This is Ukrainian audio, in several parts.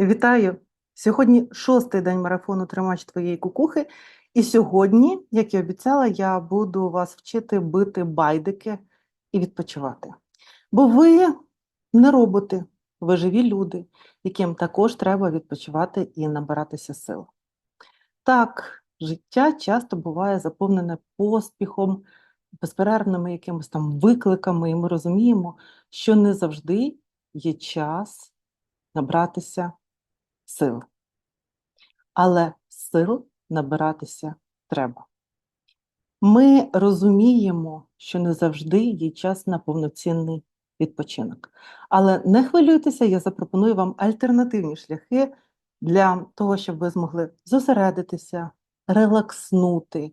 Вітаю! Сьогодні шостий день марафону Тримач твоєї кукухи. І сьогодні, як і обіцяла, я буду вас вчити бити байдики і відпочивати. Бо ви не роботи, ви живі люди, яким також треба відпочивати і набиратися сил. Так, життя часто буває заповнене поспіхом, безперервними якимись там викликами, і ми розуміємо, що не завжди є час набратися сил. Але сил набиратися треба. Ми розуміємо, що не завжди є час на повноцінний відпочинок. Але не хвилюйтеся, я запропоную вам альтернативні шляхи для того, щоб ви змогли зосередитися, релакснути.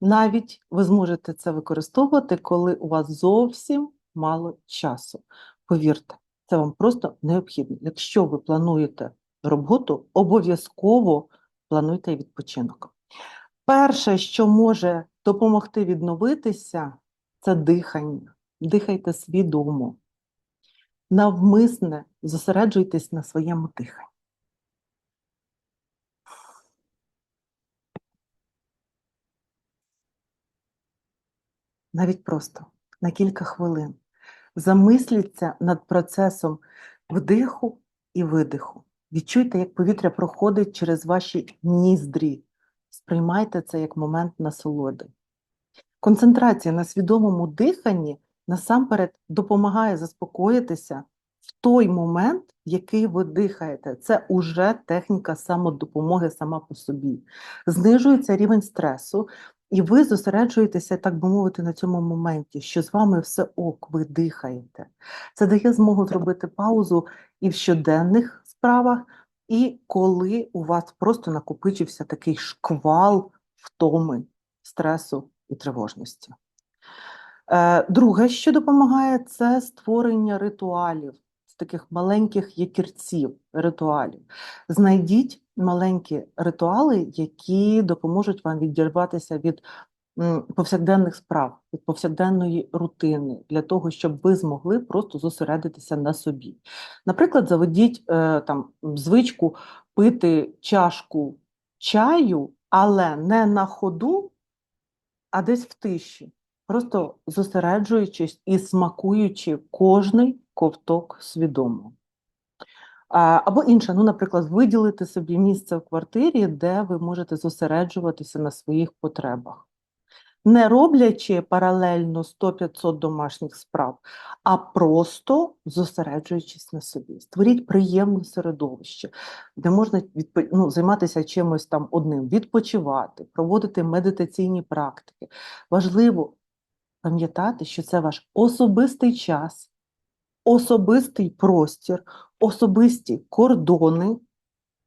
Навіть ви зможете це використовувати, коли у вас зовсім мало часу. Повірте, це вам просто необхідно. Якщо ви плануєте роботу, обов'язково плануйте відпочинок. Перше, що може допомогти відновитися, це дихання. Дихайте свідомо. Навмисне зосереджуйтесь на своєму диханні. Навіть просто на кілька хвилин. Замисліться над процесом вдиху і видиху. Відчуйте, як повітря проходить через ваші ніздрі. Сприймайте це як момент насолоди. Концентрація на свідомому диханні насамперед допомагає заспокоїтися в той момент, в який ви дихаєте. Це уже техніка самодопомоги сама по собі. Знижується рівень стресу, і ви зосереджуєтеся, так би мовити, на цьому моменті, що з вами все ок, ви дихаєте. Це дає змогу зробити паузу і в щоденних справах, і коли у вас просто накопичився такий шквал втоми, стресу і тривожності. Е, Друге, що допомагає, це створення ритуалів, з таких маленьких якірців, ритуалів. Знайдіть маленькі ритуали, які допоможуть вам відірватися від повсякденних справ, від повсякденної рутини, для того, щоб ви змогли просто зосередитися на собі. Наприклад, заведіть е, там звичку пити чашку чаю, але не на ходу, а десь в тиші, просто зосереджуючись і смакуючи кожний ковток свідомо. Або інше, ну, наприклад, виділити собі місце в квартирі, де ви можете зосереджуватися на своїх потребах, не роблячи паралельно 100-500 домашніх справ, а просто зосереджуючись на собі. Створіть приємне середовище, де можна відпо... ну, займатися чимось там одним, відпочивати, проводити медитаційні практики. Важливо пам'ятати, що це ваш особистий час, особистий простір, особисті кордони,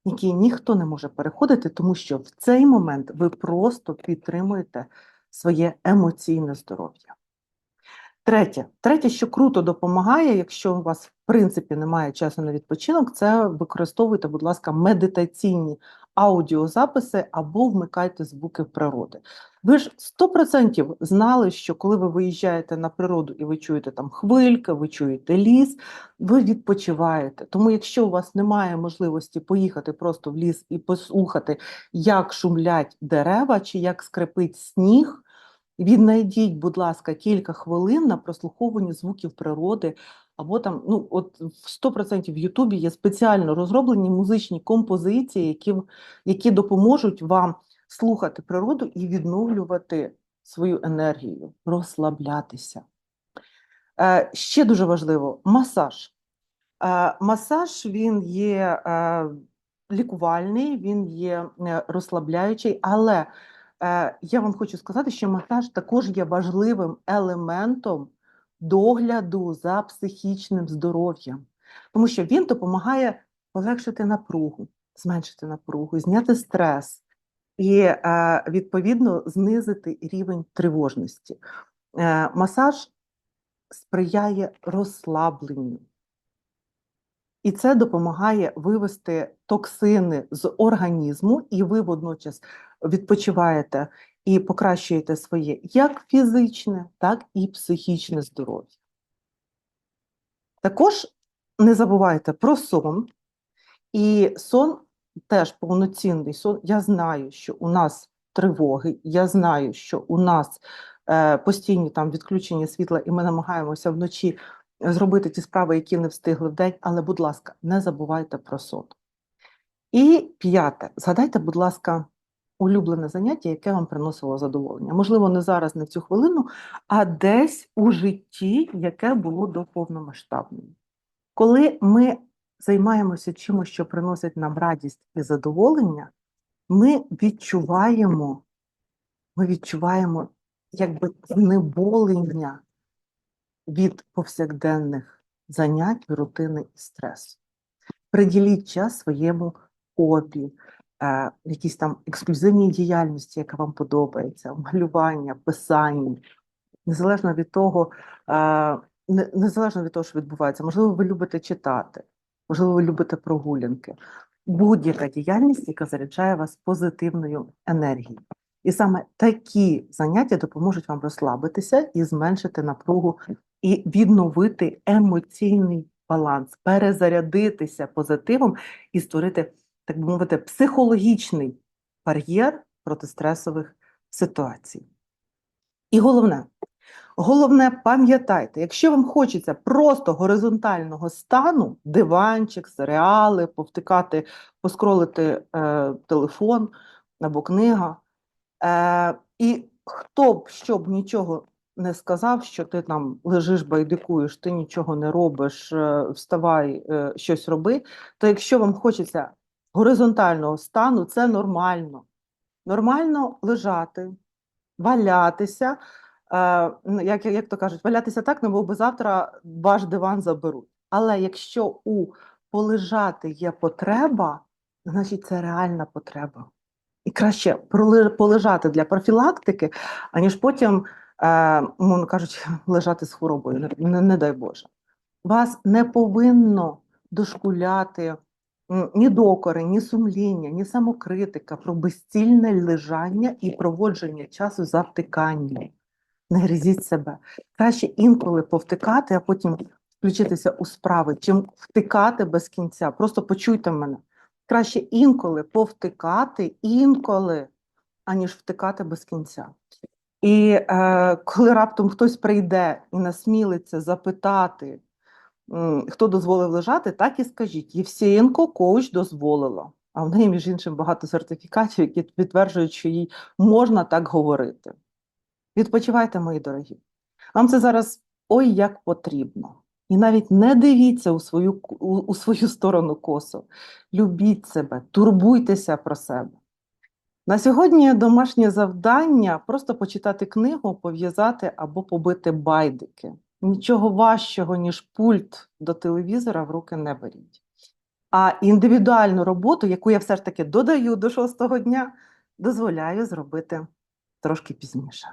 які ніхто не може переходити, тому що в цей момент ви просто підтримуєте своє емоційне здоров'я. Третє, третє, що круто допомагає, якщо у вас в принципі немає часу на відпочинок, це використовуйте, будь ласка, медитаційні аудіозаписи або вмикайте звуки природи. Ви ж 100% знали, що коли ви виїжджаєте на природу і ви чуєте там хвильки, ви чуєте ліс, ви відпочиваєте. Тому, якщо у вас немає можливості поїхати просто в ліс і послухати, як шумлять дерева чи як скрипить сніг. Віднайдіть, будь ласка, кілька хвилин на прослуховування звуків природи, або там, ну, от в 100% в Ютубі є спеціально розроблені музичні композиції, які, які допоможуть вам слухати природу і відновлювати свою енергію, розслаблятися. Е, Ще дуже важливо масаж. Е, Масаж він є е, лікувальний, він є розслабляючий, але я вам хочу сказати, що масаж також є важливим елементом догляду за психічним здоров'ям, тому що він допомагає полегшити напругу, зменшити напругу, зняти стрес і, е, відповідно, знизити рівень тривожності. Е, масаж сприяє розслабленню. І це допомагає вивести токсини з організму, і ви водночас відпочиваєте і покращуєте своє як фізичне, так і психічне здоров'я. Також не забувайте про сон І сон теж повноцінний сон. Я знаю, що у нас тривоги, я знаю, що у нас е, постійні там відключення світла, і ми намагаємося вночі зробити ті справи, які не встигли вдень. Але, будь ласка, не забувайте про сон. І п'яте, згадайте, будь ласка, улюблене заняття, яке вам приносило задоволення. Можливо, не зараз, не в цю хвилину, а десь у житті, яке було до повномасштабної. Коли ми займаємося чимось, що приносить нам радість і задоволення, ми відчуваємо, ми відчуваємо якби знеболення від повсякденних занять, рутини і стресу. Приділіть час своєму хобі, е, якійсь там ексклюзивній діяльності, яка вам подобається, малювання, писання, незалежно від того, е, незалежно від того, що відбувається. Можливо, ви любите читати, можливо, ви любите прогулянки. Будь-яка діяльність, яка заряджає вас позитивною енергією. І саме такі заняття допоможуть вам розслабитися і зменшити напругу, і відновити емоційний баланс, перезарядитися позитивом і створити, так би мовити, психологічний бар'єр проти стресових ситуацій. І головне, головне, пам'ятайте, якщо вам хочеться просто горизонтального стану, диванчик, серіали, повтикати, поскролити е, телефон або книга, е, і хто б що б нічого не сказав, що ти там лежиш, байдикуєш, ти нічого не робиш, е, вставай, е, щось роби, то якщо вам хочеться горизонтального стану, це нормально. Нормально лежати, валятися, як, як то кажуть, валятися так, немов би завтра ваш диван заберуть. Але якщо у полежати є потреба, значить це реальна потреба. І краще полежати для профілактики, аніж потім, е, мовно кажучи, лежати з хворобою, не, не, не дай Боже. Вас не повинно дошкуляти ні докори, ні сумління, ні самокритика про безцільне лежання і проводження часу за втиканням. Не грізіть себе. Краще інколи повтикати, а потім включитися у справи, чим втикати без кінця. Просто почуйте мене. Краще інколи повтикати, інколи, аніж втикати без кінця. І е, коли раптом хтось прийде і насмілиться запитати, хто дозволив лежати, так і скажіть: Євсієнко коуч дозволила. А в неї, між іншим, багато сертифікатів, які підтверджують, що їй можна так говорити. Відпочивайте, мої дорогі. Вам це зараз ой як потрібно. І навіть не дивіться у свою, у, свою сторону косо. Любіть себе, турбуйтеся про себе. На сьогодні домашнє завдання просто почитати книгу, пов'язати або побити байдики. Нічого важчого, ніж пульт до телевізора в руки не беріть. А індивідуальну роботу, яку я все ж таки додаю до шостого дня, дозволяю зробити трошки пізніше.